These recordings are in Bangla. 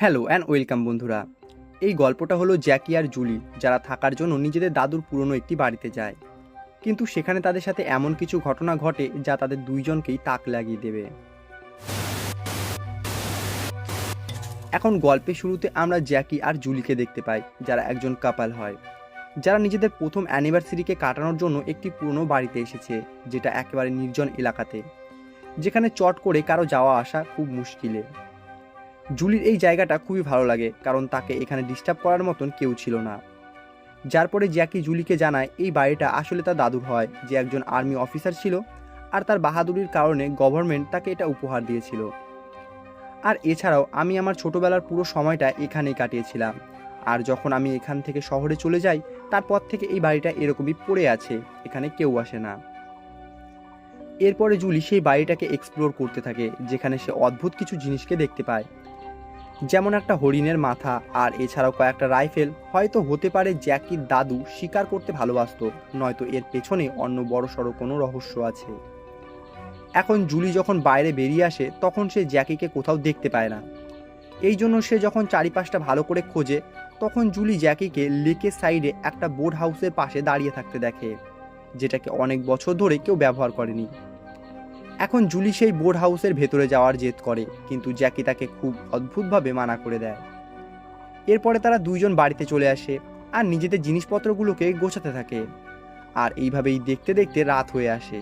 হ্যালো অ্যান্ড ওয়েলকাম বন্ধুরা। এই গল্পটা হলো জ্যাকি আর জুলি, যারা থাকার জন্য নিজেদের দাদুর পুরনো একটি বাড়িতে যায়। কিন্তু সেখানে তাদের সাথে এমন কিছু ঘটনা ঘটে যা তাদের দুইজনকেই তাক লাগিয়ে দেবে। এখন গল্পের শুরুতে আমরা জ্যাকি আর জুলিকে দেখতে পাই, যারা একজন কাপাল হয়। যারা নিজেদের প্রথম অ্যানিভার্সারিকে কাটানোর জন্য একটি পুরনো বাড়িতে এসেছে, যেটা একেবারে নির্জন এলাকাতে। যেখানে চট করে কারও যাওয়া আসা খুব মুশকিলে। জুলির এই জায়গাটা খুবই ভালো লাগে, কারণ তাকে এখানে ডিস্টার্ব করার মতন কেউ ছিল না। যার পরে জ্যাকি জুলিকে জানায়, এই বাড়িটা আসলে তার দাদুর হয়, যে একজন আর্মি অফিসার ছিল, আর তার বাহাদুরির কারণে গভর্নমেন্ট তাকে এটা উপহার দিয়েছিল। আর এছাড়াও আমি আমার ছোটবেলার পুরো সময়টা এখানেই কাটিয়েছিলাম। আর যখন আমি এখান থেকে শহরে চলে যাই, তারপর থেকে এই বাড়িটা এরকমই পড়ে আছে, এখানে কেউ আসে না। এরপরে জুলি সেই বাড়িটাকে এক্সপ্লোর করতে থাকে, যেখানে সে অদ্ভুত কিছু জিনিসকে দেখতে পায়। যেমন একটা হরিণের মাথা আর এছাড়াও কয়েকটা রাইফেল, হয়তো হতে পারে জ্যাকির দাদু শিকার করতে ভালোবাসতো, নয়তো এর পেছনে অন্য বড় সড়ো কোনো রহস্য আছে। এখন জুলি যখন বাইরে বেরিয়ে আসে, তখন সে জ্যাকিকে কোথাও দেখতে পায় না। এই জন্য সে যখন চারিপাশটা ভালো করে খোঁজে, তখন জুলি জ্যাকিকে লেকের সাইডে একটা বোট হাউসের পাশে দাঁড়িয়ে থাকতে দেখে, যেটাকে অনেক বছর ধরে কেউ ব্যবহার করেনি। এখন জুলি সেই বোর্ড হাউসের ভেতরে যাওয়ার জেদ করে, কিন্তু জ্যাকি তাকে খুব অদ্ভুতভাবে মানা করে দেয়। এরপরে তারা দুইজন বাড়িতে চলে আসে আর নিজেদের জিনিসপত্রগুলোকে গোছাতে থাকে আর এইভাবেই দেখতে দেখতে রাত হয়ে আসে।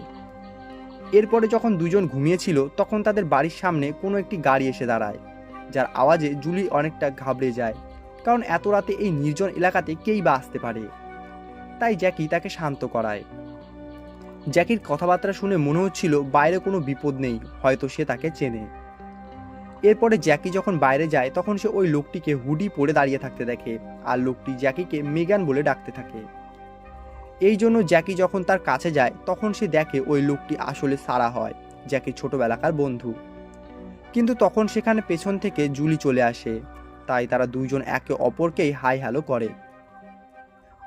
এরপরে যখন দুজন ঘুমিয়েছিল, তখন তাদের বাড়ির সামনে কোনো একটি গাড়ি এসে দাঁড়ায়, যার আওয়াজে জুলি অনেকটা ঘাবড়ে যায়, কারণ এত রাতে এই নির্জন এলাকাতে কেই বা আসতে পারে। তাই জ্যাকি তাকে শান্ত করায়। জ্যাকির কথাবার্তা শুনে মনে হচ্ছিল বাইরে কোনো বিপদ নেই, হয়তো সে তাকে চেনে। এরপরে জ্যাকি যখন বাইরে যায়, তখন সে ওই লোকটিকে হুডি পরে দাঁড়িয়ে থাকতে দেখে আর লোকটি জ্যাকিকে মেগান বলে ডাকতে থাকে। এই জন্য জ্যাকি যখন তার কাছে যায়, তখন সে দেখে ওই লোকটি আসলে সারা হয়, জ্যাকির ছোটবেলাকার বন্ধু। কিন্তু তখন সেখানে পেছন থেকে জুলি চলে আসে, তাই তারা দুইজন একে অপরকেই হাই হ্যালো করে।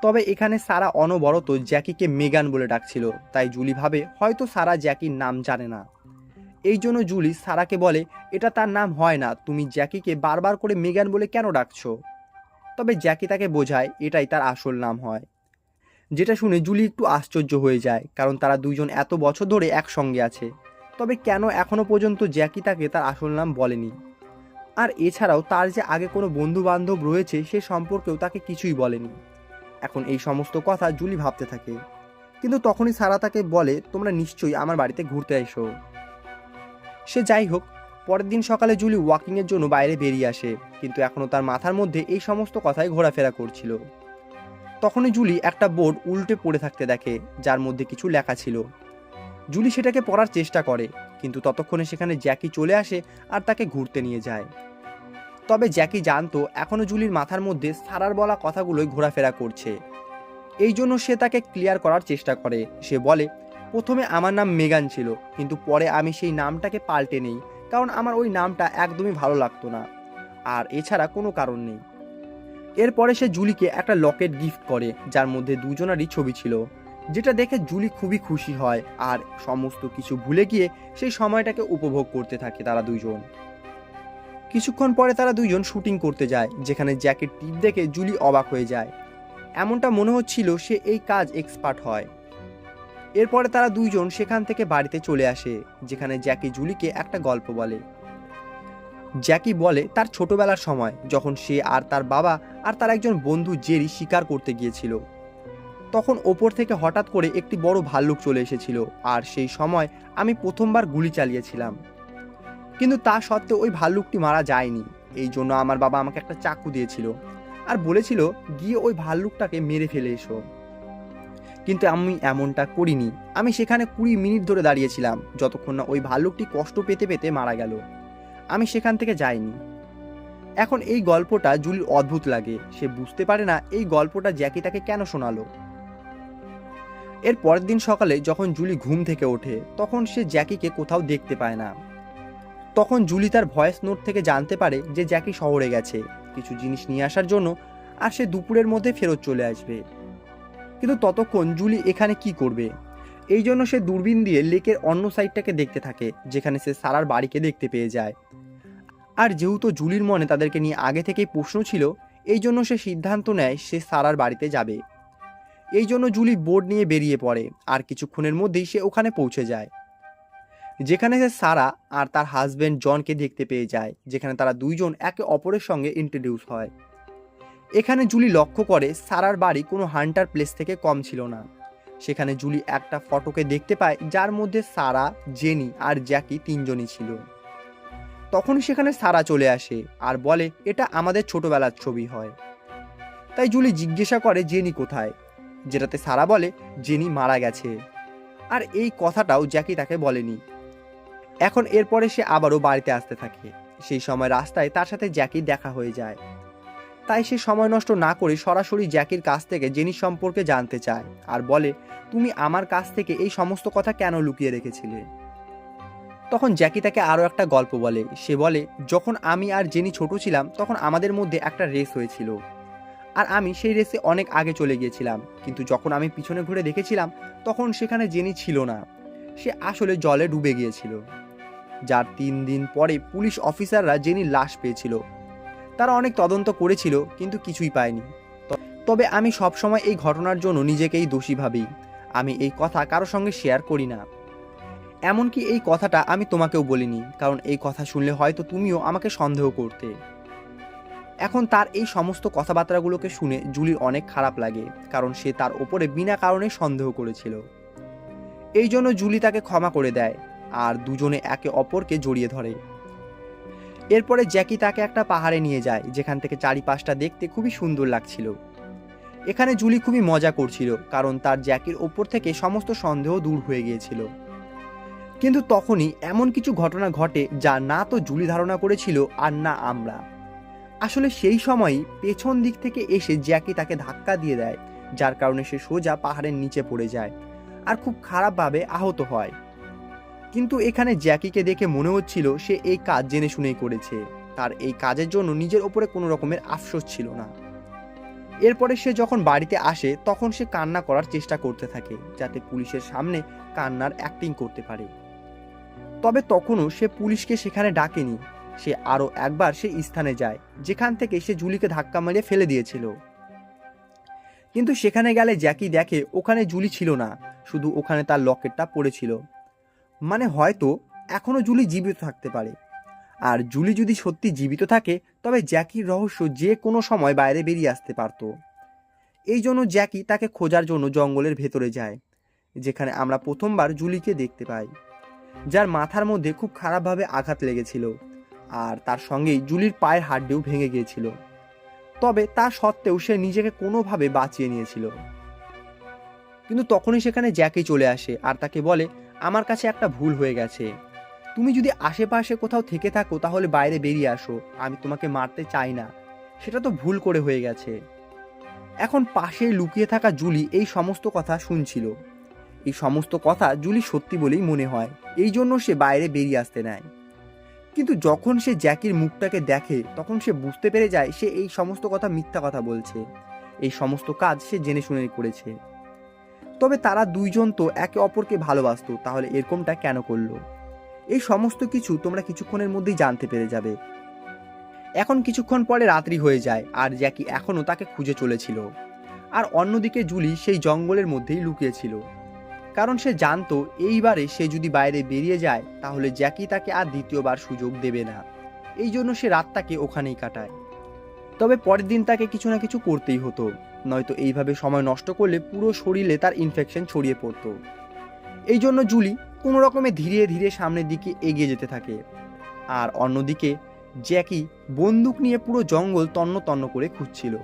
তবে এখানে সারা অনবরত জ্যাকিকে মেগান বলে ডাকছিল, তাই জুলি ভাবে হয়তো সারা জ্যাকির নাম জানে না। এই জন্য জুলি সারাকে বলে, এটা তার নাম হয় না, তুমি জ্যাকিকে বারবার করে মেগান বলে কেন ডাকছো? তবে জ্যাকি তাকে বোঝায়, এটাই তার আসল নাম হয়। যেটা শুনে জুলি একটু আশ্চর্য হয়ে যায়, কারণ তারা দুইজন এত বছর ধরে একসঙ্গে আছে। তবে কেন এখনও পর্যন্ত জ্যাকি তাকে তার আসল নাম বলেনি? আর এছাড়াও তার যে আগে কোনো বন্ধু বান্ধব রয়েছে, সে সম্পর্কেও তাকে কিছুই বলেনি। এখন এই সমস্ত কথা জুলি ভাবতে থাকে। কিন্তু তখনই সারা তাকে বলে, তোমরা নিশ্চয়ই আমার বাড়িতে ঘুরতে এসো। সে যাই হোক, পরের দিন সকালে জুলি ওয়াকিংয়ের জন্য বাইরে বেরিয়ে আসে, কিন্তু এখনও তার মাথার মধ্যে এই সমস্ত কথাই ঘোরাফেরা করছিল। তখনই জুলি একটা বোর্ড উল্টে পড়ে থাকতে দেখে, যার মধ্যে কিছু লেখা ছিল। জুলি সেটাকে পড়ার চেষ্টা করে, কিন্তু ততক্ষণে সেখানে জ্যাকি চলে আসে আর তাকে ঘুরতে নিয়ে যায়। তবে জ্যাকি জানতো এখনও জুলির মাথার মধ্যে সারার বলা কথাগুলোই ঘোরাফেরা করছে। এই জন্য সে তাকে ক্লিয়ার করার চেষ্টা করে। সে বলে, প্রথমে আমার নাম মেগান ছিল, কিন্তু পরে আমি সেই নামটাকে পাল্টে নেই, কারণ আমার ওই নামটা একদমই ভালো লাগতো না। আর এছাড়া কোনো কারণ নেই। এরপরে সে জুলিকে একটা লকেট গিফট করে, যার মধ্যে দুজনারই ছবি ছিল, যেটা দেখে জুলি খুবই খুশি হয়, আর সমস্ত কিছু ভুলে গিয়ে সেই সময়টাকে উপভোগ করতে থাকে তারা দুইজন। কিছুক্ষণ পরে তারা দুইজন শুটিং করতে যায়, যেখানে জ্যাকের টিপ দেখে জুলি অবাক হয়ে যায়। এমনটা মনে হচ্ছিল সে এই কাজ এক্সপার্ট হয়। এরপরে তারা দুইজন সেখান থেকে বাড়িতে চলে আসে, যেখানে জ্যাকি জুলিকে একটা গল্প বলে। জ্যাকি বলে তার ছোটবেলার সময়, যখন সে আর তার বাবা আর তার একজন বন্ধু জেরি শিকার করতে গিয়েছিল। তখন ওপর থেকে হঠাৎ করে একটি বড় ভাল্লুক চলে এসেছিল, আর সেই সময় আমি প্রথমবার গুলি চালিয়েছিলাম। কিন্তু তা সত্ত্বেও ওই ভাল্লুকটি মারা যায়নি। এই জন্য আমার বাবা আমাকে একটা চাকু দিয়েছিল আর বলেছিল, গিয়ে ওই ভাল্লুকটাকে মেরে ফেলে এসো। কিন্তু আমি এমনটা করিনি। আমি সেখানে কুড়ি মিনিট ধরে দাঁড়িয়েছিলাম, যতক্ষণ না ওই ভাল্লুকটি কষ্ট পেতে পেতে মারা গেল। আমি সেখান থেকে যাইনি। এখন এই গল্পটা জুলির অদ্ভুত লাগে। সে বুঝতে পারে না এই গল্পটা জ্যাকি তাকে কেন শোনালো। এর পরের দিন সকালে যখন জুলি ঘুম থেকে ওঠে, তখন সে জ্যাকিকে কোথাও দেখতে পায় না। তখন জুলি তার ভয়েস নোট থেকে জানতে পারে যে জ্যাকি শহরে গেছে। কিছু জিনিস নিয়ে আসার জন্য আর সে দুপুরের মধ্যে ফেরত চলে আসবে। কিন্তু ততক্ষণ জুলি এখানে কি করবে? এই জন্য সে দূরবীন দিয়ে লেকের অন্য সাইডটাকে দেখতে থাকে, যেখানে সে সারার বাড়িকে দেখতে পেয়ে যায়। আর যেহেতু জুলির মনে তাদেরকে নিয়ে আগে থেকেই প্রশ্ন ছিল, এই জন্য সে সিদ্ধান্ত নেয় সে সারার বাড়িতে যাবে। এই জন্য জুলি বোর্ড নিয়ে বেরিয়ে পড়ে, আর কিছুক্ষণের মধ্যেই সে ওখানে পৌঁছে যায়। যেখানে সে সারা আর তার হাজব্যান্ড জনকে দেখতে পেয়ে যায়, যেখানে তারা দুইজন একে অপরের সঙ্গে ইন্ট্রোডিউস হয়। এখানে জুলি লক্ষ্য করে সারার বাড়ি কোনো হান্টার প্লেস থেকে কম ছিল না। সেখানে জুলি একটা ফটোকে দেখতে পায়, যার মধ্যে সারা, জেনি আর জ্যাকি তিনজনই ছিল। তখন সেখানে সারা চলে আসে আর বলে, এটা আমাদের ছোটবেলার ছবি হয়। তাই জুলি জিজ্ঞাসা করে, জেনি কোথায়? যেটাতে সারা বলে, জেনি মারা গেছে। আর এই কথাটাও জ্যাকি তাকে বলেনি। এখন এরপরে সে আবারও বাড়িতে আসতে থাকে। সেই সময় রাস্তায় তার সাথে জ্যাকির দেখা হয়ে যায়। তাই সে সময় নষ্ট না করে সরাসরি জ্যাকির কাছ থেকে জেনি সম্পর্কে জানতে চায় আর বলে, তুমি আমার কাছ থেকে এই সমস্ত কথা কেন লুকিয়ে রেখেছিলে? তখন জ্যাকি তাকে আরও একটা গল্প বলে। সে বলে, যখন আমি আর জেনি ছোট ছিলাম, তখন আমাদের মধ্যে একটা রেস হয়েছিল। আর আমি সেই রেসে অনেক আগে চলে গিয়েছিলাম। কিন্তু যখন আমি পিছনে ঘুরে দেখেছিলাম, তখন সেখানে জেনি ছিল না। সে আসলে জলে ডুবে গিয়েছিল। যার তিন দিন পরে পুলিশ অফিসাররা জেনির লাশ পেয়েছিল। তারা অনেক তদন্ত করেছিল, কিন্তু কিছুই পায়নি। তবে আমি সবসময় এই ঘটনার জন্য নিজেকেই দোষী ভাবি। আমি এই কথা কারও সঙ্গে শেয়ার করি না। এমনকি এই কথাটা আমি তোমাকেও বলিনি, কারণ এই কথা শুনলে হয়তো তুমিও আমাকে সন্দেহ করতে। এখন তার এই সমস্ত কথাবার্তাগুলোকে শুনে জুলির অনেক খারাপ লাগে, কারণ সে তার ওপরে বিনা কারণে সন্দেহ করেছিল। এই জন্য জুলি তাকে ক্ষমা করে দেয়। আর দুজনে একে অপরকে জড়িয়ে ধরে। এরপরে জ্যাকি তাকে একটা পাহাড়ে নিয়ে যায়, যেখান থেকে চারিপাশটা দেখতে খুবই সুন্দর লাগছিল। এখানে জুলি খুবই মজা করছিল, কারণ তার জ্যাকির ওপর থেকে সমস্ত সন্দেহ দূর হয়ে গিয়েছিল। কিন্তু তখনই এমন কিছু ঘটনা ঘটে যা না তো জুলি ধারণা করেছিল আর না আমরা। আসলে সেই সময়ই পেছন দিক থেকে এসে জ্যাকি তাকে ধাক্কা দিয়ে দেয়, যার কারণে সে সোজা পাহাড়ের নিচে পড়ে যায়, আর খুব খারাপভাবে আহত হয়। কিন্তু এখানে জ্যাকিকে দেখে মনে হচ্ছিল সে এই কাজ জেনে শুনেই করেছে। তার এই কাজের জন্য নিজের ওপরে কোনো রকমের আফসোস ছিল না। এরপরে সে যখন বাড়িতে আসে, তখন সে কান্না করার চেষ্টা করতে থাকে, যাতে পুলিশের সামনে কান্নার অ্যাক্টিং করতে পারে। তবে তখনও সে পুলিশকে সেখানে ডাকেনি। সে আরও একবার সে স্থানে যায়, যেখান থেকে সে জুলিকে ধাক্কা মারিয়ে ফেলে দিয়েছিল। কিন্তু সেখানে গেলে জ্যাকি দেখে ওখানে জুলি ছিল না, শুধু ওখানে তার লকেটটা পড়েছিল। মানে হয়তো এখনও জুলি জীবিত থাকতে পারে। আর জুলি যদি সত্যি জীবিত থাকে, তবে জ্যাকির রহস্য যে কোনো সময় বাইরে বেরিয়ে আসতে পারত। এই জন্য জ্যাকি তাকে খোঁজার জন্য জঙ্গলের ভেতরে যায়, যেখানে আমরা প্রথমবার জুলিকে দেখতে পাই। যার মাথার মধ্যে খুব খারাপভাবে আঘাত লেগেছিল, আর তার সঙ্গেই জুলির পায়ের হাড্ডিও ভেঙে গিয়েছিল। তবে তা সত্ত্বেও সে নিজেকে কোনোভাবে বাঁচিয়ে নিয়েছিল। কিন্তু তখনই সেখানে জ্যাকি চলে আসে, আর তাকে বলে আমার কাছে একটা ভুল হয়ে গেছে। তুমি যদি আশেপাশে কোথাও থেকে থাকো, তাহলে বাইরে বেরিয়ে আসো। আমি তোমাকে মারতে চাই না। সেটা তো ভুল করে হয়ে গেছে। এখন পাশে লুকিয়ে থাকা জুলি এই সমস্ত কথা শুনছিল। এই সমস্ত কথা জুলি সত্যি বলেই মনে হয়, এই জন্য সে বাইরে বেরিয়ে আসতে নেয়। কিন্তু যখন সে জ্যাকির মুখটাকে দেখে, তখন সে বুঝতে পেরে যায়, সে এই সমস্ত কথা মিথ্যা কথা বলছে। এই সমস্ত কাজ সে জেনে শুনে করেছে। তবে তারা দুইজন তো একে অপরকে ভালোবাসতো, তাহলে এরকমটা কেন করল? এই সমস্ত কিছু তোমরা কিছুক্ষণের মধ্যেই জানতে পেরে যাবে। এখন কিছুক্ষণ পরে রাত্রি হয়ে যায়, আর জ্যাকি এখনও তাকে খুঁজে চলেছিল। আর অন্যদিকে জুলি সেই জঙ্গলের মধ্যেই লুকিয়েছিল। কারণ সে জানতো, এইবারে সে যদি বাইরে বেরিয়ে যায়, তাহলে জ্যাকি তাকে আর দ্বিতীয়বার সুযোগ দেবে না। এই জন্য সে রাতটাকে ওখানেই কাটায়। তবে পরের দিন তাকে কিছু না কিছু করতেই হতো। নয়তো এইভাবে সময় নষ্ট করলে পুরো শরীরে তার ইনফেকশন ছড়িয়ে পড়তো। এই জন্য জুলি কোনো রকমে ধীরে ধীরে সামনের দিকে এগিয়ে যেতে থাকে। আর অন্যদিকে, জ্যাকি বন্দুক নিয়ে পুরো জঙ্গল তন্ন তন্ন করে খুঁজছিল।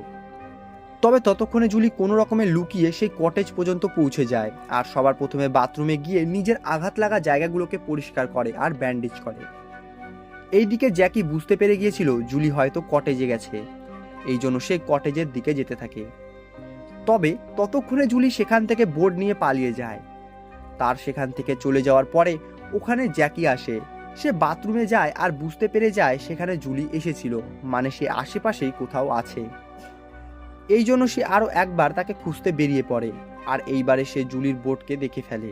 তবে ততক্ষণে জুলি কোনো রকমে লুকিয়ে সেই কটেজ পর্যন্ত পৌঁছে যায় আর সবার প্রথমে বাথরুমে গিয়ে নিজের আঘাত লাগা জায়গাগুলোকে পরিষ্কার করে আর ব্যান্ডেজ করে। এইদিকে জ্যাকি বুঝতে পেরে গিয়েছিল জুলি হয়তো কটেজে গেছে। এই জন্য সে কটেজের দিকে যেতে থাকে। তবে ততক্ষণে জুলি সেখান থেকে বোর্ড নিয়ে পালিয়ে যায়। তার সেখান থেকে চলে যাওয়ার পরে ওখানে জ্যাকি আসে। সে বাথরুমে যায় আর বুঝতে পেরে যায় সেখানে জুলি এসেছিল মানে সে আশেপাশেই কোথাও আছে। এই জন্য সে আরও একবার তাকে খুঁজতে বেরিয়ে পড়ে আর এইবারে সে জুলির বোর্ডকে দেখে ফেলে।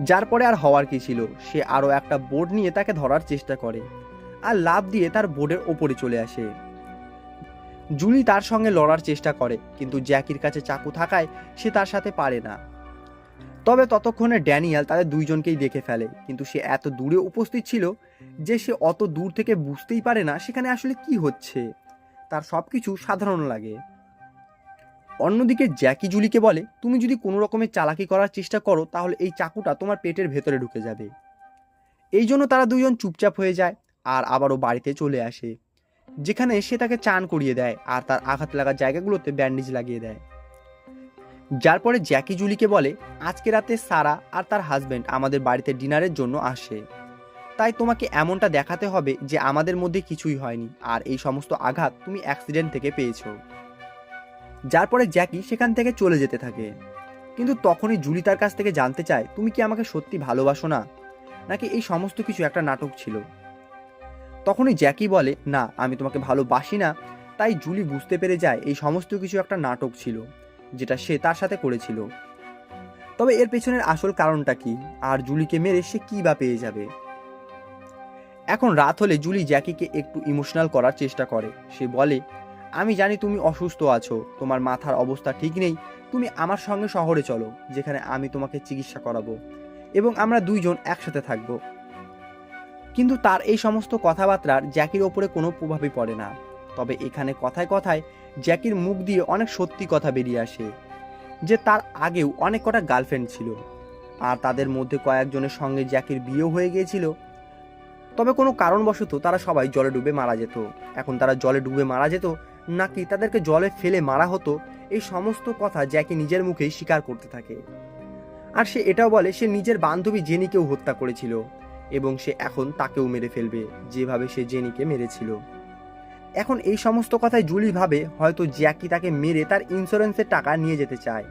যার পরে আর হওয়ার কি ছিল, সে আরও একটা বোর্ড নিয়ে তাকে ধরার চেষ্টা করে আর লাভ দিয়ে তার বোর্ডের ওপরে চলে আসে। জুলি তার সঙ্গে লড়ার চেষ্টা করে, কিন্তু জ্যাকির কাছে চাকু থাকায় সে তার সাথে পারে না। তবে ততক্ষণে ড্যানিয়াল তাদের দুইজনকেই দেখে ফেলে, কিন্তু সে এত দূরে উপস্থিত ছিল যে সে অত দূর থেকে বুঝতেই পারে না সেখানে আসলে কি হচ্ছে। তার সব কিছু সাধারণ লাগে। অন্যদিকে জ্যাকি জুলিকে বলে, তুমি যদি কোনো রকমের চালাকি করার চেষ্টা করো, তাহলে এই চাকুটা তোমার পেটের ভেতরে ঢুকে যাবে। এই জন্য তারা দুজন চুপচাপ হয়ে যায় আর আবারও বাড়িতে চলে আসে। যেখানে সে তাকে চান করিয়ে দেয় আর তার আঘাত লাগার জায়গাগুলোতে ব্যান্ডেজ লাগিয়ে দেয়। যার পরে জ্যাকি জুলিকে বলে, আজকে রাতে সারা আর তার হাজব্যান্ড আমাদের বাড়িতে ডিনারের জন্য আসে। তাই তোমাকে এমনটা দেখাতে হবে যে আমাদের মধ্যে কিছুই হয়নি আর এই সমস্ত আঘাত তুমি অ্যাক্সিডেন্ট থেকে পেয়েছ। যার পরে জ্যাকি সেখান থেকে চলে যেতে থাকে। কিন্তু তখনই জুলি তার কাছ থেকে জানতে চায়, তুমি কি আমাকে সত্যি ভালোবাসো না? নাকি এই সমস্ত কিছু একটা নাটক ছিল? তখনই জ্যাকি বলে, না, আমি তোমাকে ভালোবাসি না। তাই জুলি বুঝতে পেরে যায় এই সমস্ত কিছু একটা নাটক ছিল, যেটা সে তার সাথে করেছিল। তবে এর পেছনের আসল কারণটা কি? আর জুলিকে মেরে সে কী বা পেয়ে যাবে? এখন রাত হলে জুলি জ্যাকিকে একটু ইমোশনাল করার চেষ্টা করে। সে বলে, আমি জানি তুমি অসুস্থ আছো, তোমার মাথার অবস্থা ঠিক নেই, তুমি আমার সঙ্গে শহরে চলো, যেখানে আমি তোমাকে চিকিৎসা করাবো এবং আমরা দুইজন একসাথে থাকব। কিন্তু তার এই সমস্ত কথাবার্তার জ্যাকির ওপরে কোনো প্রভাবই পড়ে না। তবে এখানে কথায় কথায় জ্যাকির মুখ দিয়ে অনেক সত্যি কথা বেরিয়ে আসে, যে তার আগেও অনেক কটা গার্লফ্রেন্ড ছিল। আর তাদের মধ্যে কয়েকজনের সঙ্গে জ্যাকির বিয়েও হয়ে গিয়েছিল। তবে কোনো কারণবশত তারা সবাই জলে ডুবে মারা যেত। এখন তারা জলে ডুবে মারা যেত, নাকি তাদেরকে জলে ফেলে মারা হতো, এই সমস্ত কথা জ্যাকি নিজের মুখেই স্বীকার করতে থাকে। আর সে এটাও বলে, সে নিজের বান্ধবী জেনিকেও হত্যা করেছিল। এবং সে এখন তাকেও মেরে ফেলবে, যেভাবে সে জেনিকে মেরেছিল। এখন এই সমস্ত কথায় জুলি ভাবে হয়তো জ্যাকি তাকে মেরে তার ইন্স্যুরেন্সের টাকা নিয়ে যেতে চায়,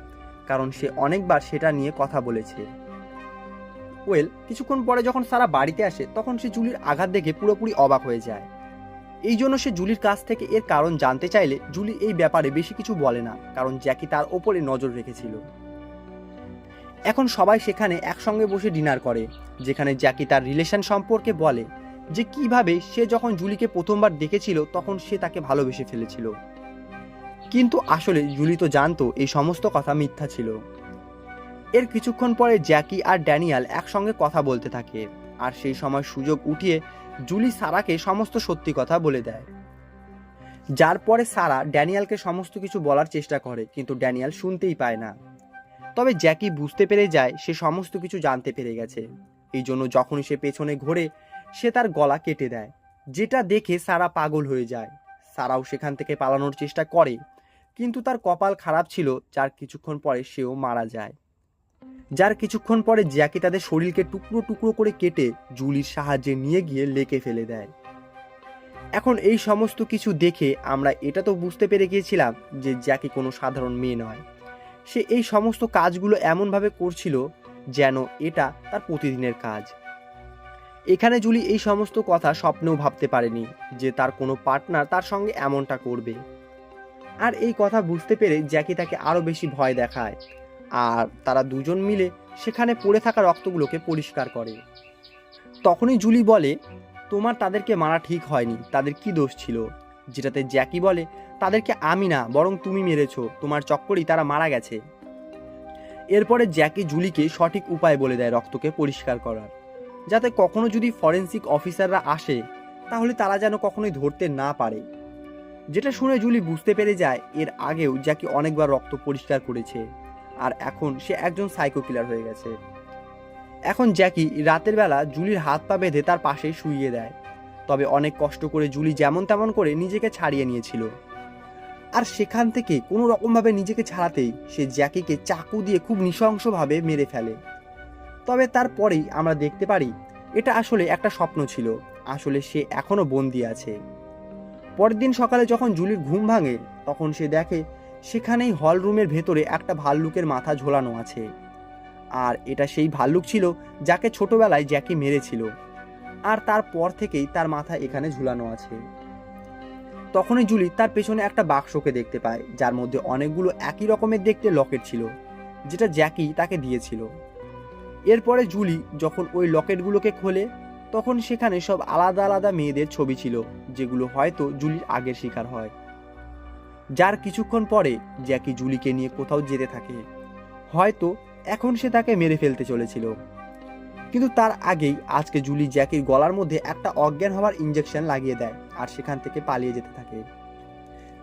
কারণ সে অনেকবার সেটা নিয়ে কথা বলেছে। ওয়েল, কিছুক্ষণ পরে যখন সারা বাড়িতে আসে, তখন সে জুলির আঘাত দেখে পুরোপুরি অবাক হয়ে যায়। এই জন্য সে জুলির কাছ থেকে এর কারণ জানতে চাইলে জুলি এই ব্যাপারে বেশি কিছু বলে না, কারণ জ্যাকি তার ওপরে নজর রেখেছিল। এখন সবাই সেখানে একসঙ্গে বসে ডিনার করে, যেখানে জ্যাকি তার রিলেশন সম্পর্কে বলে যে কীভাবে সে যখন জুলিকে প্রথমবার দেখেছিল তখন সে তাকে ভালোবেসে ফেলেছিল। কিন্তু আসলে জুলি তো জানতো এই সমস্ত কথা মিথ্যা ছিল। এর কিছুক্ষণ পরে জ্যাকি আর ড্যানিয়াল একসঙ্গে কথা বলতে থাকে আর সেই সময় সুযোগ উঠিয়ে জুলি সারাকে সমস্ত সত্যি কথা বলে দেয়। যার পরে সারা ড্যানিয়ালকে সমস্ত কিছু বলার চেষ্টা করে, কিন্তু ড্যানিয়াল শুনতেই পায় না। তবে জ্যাকি বুঝতে পেরে যায় সে সমস্ত কিছু জানতে পেরে গেছে। এই জন্য যখনই সে পেছনে ঘোরে, সে তার গলা কেটে দেয়, যেটা দেখে সারা পাগল হয়ে যায়। সারাও সেখান থেকে পালানোর চেষ্টা করে, কিন্তু তার কপাল খারাপ ছিল, যার কিছুক্ষণ পরে সেও মারা যায়। যার কিছুক্ষণ পরে জ্যাকি তাদের শরীরকে টুকরো টুকরো করে কেটে জুলির সাহায্যে নিয়ে গিয়ে লেকে ফেলে দেয়। এখন এই সমস্ত কিছু দেখে আমরা এটা তো বুঝতে পেরে গিয়েছিলাম যে জ্যাকি কোনো সাধারণ মেয়ে নয়। সে এই সমস্ত কাজগুলো এমনভাবে করছিল যেন এটা তার প্রতিদিনের কাজ। এখানে জুলি এই সমস্ত কথা স্বপ্নেও ভাবতে পারেনি যে তার কোনো পার্টনার তার সঙ্গে এমনটা করবে। আর এই কথা বুঝতে পেরে জ্যাকি তাকে আরও বেশি ভয় দেখায়। আর তারা দুজন মিলে সেখানে পড়ে থাকা রক্তগুলোকে পরিষ্কার করে। তখনই জুলি বলে, তোমার তাদেরকে মারা ঠিক হয়নি, তাদের কি দোষ ছিল? যেটাতে জ্যাকি বলে তাদেরকে আমি না, বরং তুমি মেরেছো। তোমার চক্করেই তারা মারা গেছে। এরপরে জ্যাকি জুলিকে সঠিক উপায় বলে দেয় রক্তকে পরিষ্কার করার। যাতে কখনো যদি ফরেন্সিক অফিসাররা আসে, তাহলে তারা যেন কখনোই ধরতে না পারে। যেটা শুনে জুলি বুঝতে পেরে যায়, এর আগেও জ্যাকি অনেকবার রক্ত পরিষ্কার করেছে, আর এখন সে একজন সাইকো কিলার হয়ে গেছে। এখন জ্যাকি রাতের বেলা জুলির হাত পা বেঁধে তার পাশে শুইয়ে দেয়। তবে অনেক কষ্ট করে জুলি যেমন তেমন করে নিজেকে ছাড়িয়ে নিয়েছিল। আর সেখান থেকে কোনো রকমভাবে নিজেকে ছাড়াতেই সে জ্যাকিকে চাকু দিয়ে খুব নৃশংসভাবে মেরে ফেলে। তবে তারপরেই আমরা দেখতে পারি, এটা আসলে একটা স্বপ্ন ছিল। আসলে সে এখনও বন্দি আছে। পরের দিন সকালে যখন জুলির ঘুম ভাঙে, তখন সে দেখে সেখানেই হল রুমের ভেতরে একটা ভাল্লুকের মাথা ঝোলানো আছে। আর এটা সেই ভাল্লুক ছিল যাকে ছোটবেলায় জ্যাকি মেরেছিল। আর তারপর থেকেই তার মাথা এখানে ঝুলানো আছে। তখনই জুলি তার পেছনে একটা বাক্সকে দেখতে পায়, যার মধ্যে অনেকগুলো একই রকমের দেখতে লকেট ছিল, যেটা জ্যাকি তাকে দিয়েছিল। এরপরে জুলি যখন ওই লকেটগুলোকে খোলে, তখন সেখানে সব আলাদা আলাদা মেয়েদের ছবি ছিল, যেগুলো হয়তো জুলির আগের শিকার হয়। যার কিছুক্ষণ পরে জ্যাকি জুলিকে নিয়ে কোথাও যেতে থাকে। হয়তো এখন সে তাকে মেরে ফেলতে চলেছিল। কিন্তু তার আগেই আজকে জুলি জ্যাকির গলার মধ্যে একটা অজ্ঞান হওয়ার ইঞ্জেকশন লাগিয়ে দেয় আর সেখান থেকে পালিয়ে যেতে থাকে।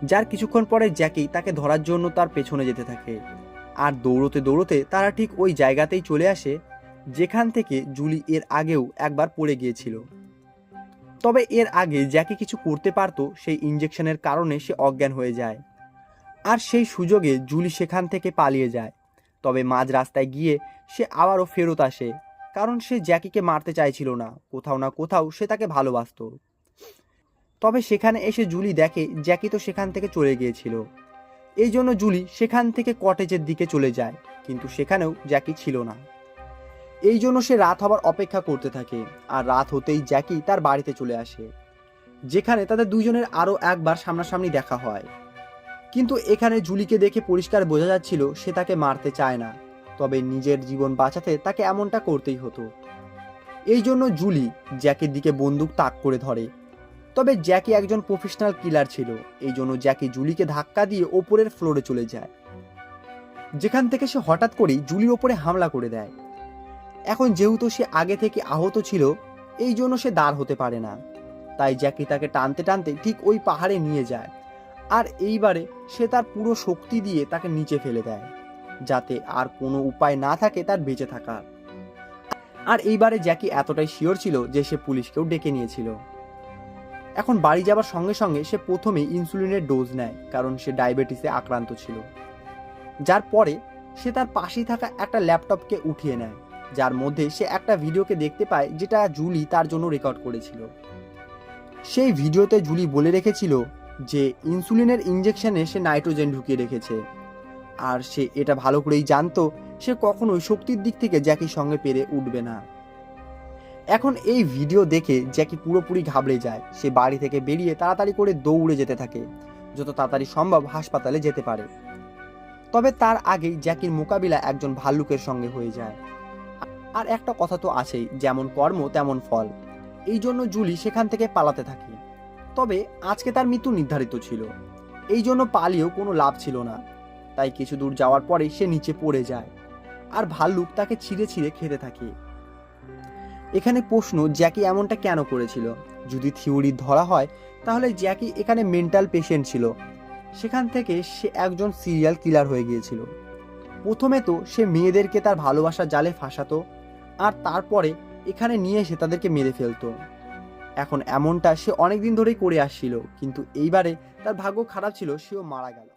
যার কিছুক্ষণ পরে জ্যাকি তাকে ধরার জন্য তার পেছনে যেতে থাকে। আর দৌড়তে দৌড়তে তারা ঠিক ওই জায়গাতেই চলে আসে, যেখান থেকে জুলি এর আগেও একবার পড়ে গিয়েছিল। তবে এর আগে জ্যাকি কিছু করতে পারতো সেই ইঞ্জেকশনের কারণে সে অজ্ঞান হয়ে যায়। আর সেই সুযোগে জুলি সেখান থেকে পালিয়ে যায়। তবে মাঝ রাস্তায় গিয়ে সে আবারও ফেরত আসে। কারণ সে জ্যাকিকে মারতে চাইছিল না। কোথাও না কোথাও সে তাকে ভালোবাসতো। তবে সেখানে এসে জুলি দেখে জ্যাকি তো সেখান থেকে চলে গিয়েছিল। এই জন্য জুলি সেখান থেকে কটেজের দিকে চলে যায়, কিন্তু সেখানেও জ্যাকি ছিল না। এই জন্য সে রাত হবার অপেক্ষা করতে থাকে, আর রাত হতেই জ্যাকি তার বাড়িতে চলে আসে, যেখানে তাদের দুইজনের আরও একবার সামনাসামনি দেখা হয়। কিন্তু এখানে জুলিকে দেখে পরিষ্কার বোঝা যাচ্ছিল সে তাকে মারতে চায় না। তবে নিজের জীবন বাঁচাতে তাকে এমনটা করতেই হতো। এই জন্য জুলি জ্যাকির দিকে বন্দুক তাক করে ধরে। তবে জ্যাকি একজন প্রফেশনাল কিলার ছিল, এই জন্য জ্যাকি জুলিকে ধাক্কা দিয়ে ওপরের ফ্লোরে চলে যায়। যেখান থেকে সে হঠাৎ করেই জুলির ওপরে হামলা করে দেয়। এখন যেহেতু সে আগে থেকে আহত ছিল, এই জন্য সে দাঁড় হতে পারে না। তাই জ্যাকি তাকে টানতে টানতে ঠিক ওই পাহাড়ে নিয়ে যায়। আর এইবারে সে তার পুরো শক্তি দিয়ে তাকে নিচে ফেলে দেয়। যাতে আর কোনো উপায় না থাকে তার বেঁচে থাকার। আর এইবারে জ্যাকি এতটাই শিওর ছিল যে সে পুলিশকেও ডেকে নিয়েছিল। এখন বাড়ি যাবার সঙ্গে সঙ্গে সে প্রথমে ইনসুলিনের ডোজ নেয়, কারণ সে ডায়াবেটিসে আক্রান্ত ছিল। যার পরে সে তার পাশেই থাকা একটা ল্যাপটপকে উঠিয়ে নেয়, যার মধ্যে সে একটা ভিডিওকে দেখতে পায় যেটা জুলি তার জন্য রেকর্ড করেছিল। সেই ভিডিওতে জুলি বলে রেখেছিল যে, ইনসুলিনের ইঞ্জেকশনে সে নাইট্রোজেন ঢুকিয়ে রেখেছে। আর সে এটা ভালো করেই জানতো, সে কখনোই শক্তির দিক থেকে জ্যাকির সঙ্গে পেরে উঠবে না। এখন এই ভিডিও দেখে জ্যাকি পুরোপুরি ঘাবড়ে যায়। সে বাড়ি থেকে বেরিয়ে তাড়াতাড়ি করে দৌড়ে যেতে থাকে, যত তাড়াতাড়ি সম্ভব হাসপাতালে যেতে পারে। তবে তার আগেই জ্যাকির মোকাবিলা একজন ভাল্লুকের সঙ্গে হয়ে যায়। আর একটা কথা তো আছেই, যেমন কর্ম, তেমন ফল। এই জন্য জুলি সেখান থেকে পালাতে থাকে। তবে আজকে তার মৃত্যু নির্ধারিত ছিল। এই জন্য পালিয়েও কোনো লাভ ছিল না। তাই কিছু দূর যাওয়ার পরে সে নিচে পড়ে যায় আর ভাল্লুক তাকে ছিঁড়ে ছিঁড়ে খেতে থাকে। এখানে প্রশ্ন, জ্যাকি এমনটা কেন করেছিল? যদি থিওরি ধরা হয়, তাহলে জ্যাকি এখানে মেন্টাল পেশেন্ট ছিল। সেখান থেকে সে একজন সিরিয়াল কিলার হয়ে গিয়েছিল। প্রথমে তো সে মেয়েদেরকে তার ভালোবাসার জালে ফাঁসাতো আর তারপরে এখানে নিয়ে এসে তাদেরকে মেরে ফেলতো। এখন এমনটা সে অনেকদিন ধরেই করে আসছিল, কিন্তু এইবারে তার ভাগ্য খারাপ ছিল, সেও মারা গেল।